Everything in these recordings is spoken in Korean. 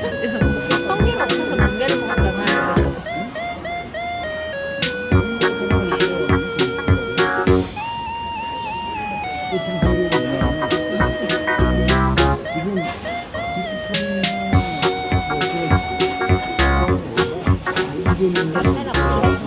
성게 같은 거 남겨놓은 거 같잖아. 괜찮아.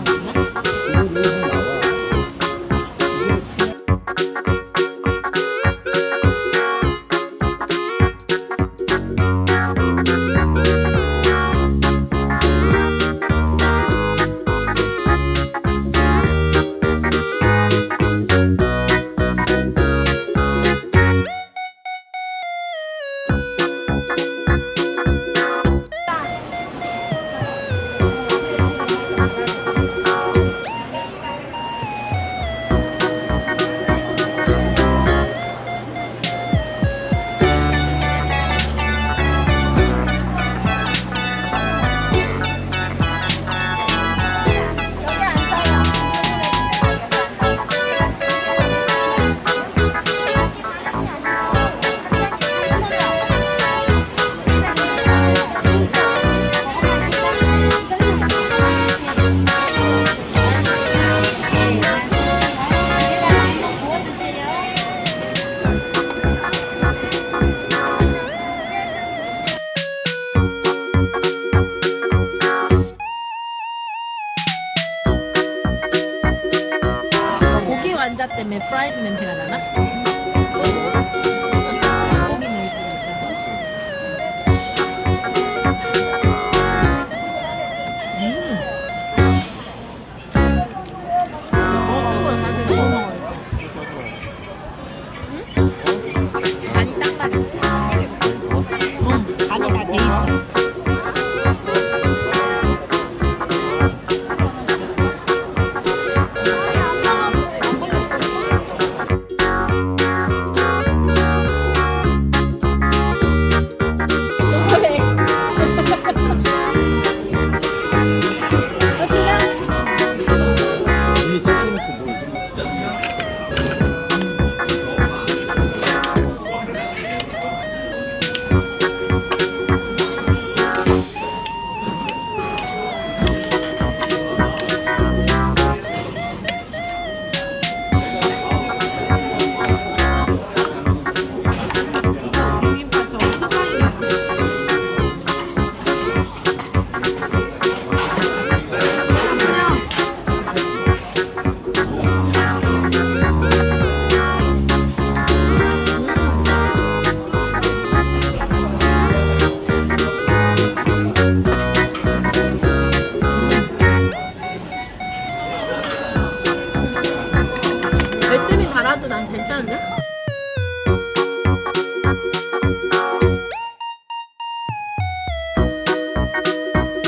때문에 프라이드 냄새가 나나? 고기 넣을 수가 있잖아. 음. 먹은 걸 가지고 뭐 먹어야 응? 간이 딱 맞아. 응, 간이 다돼 있어.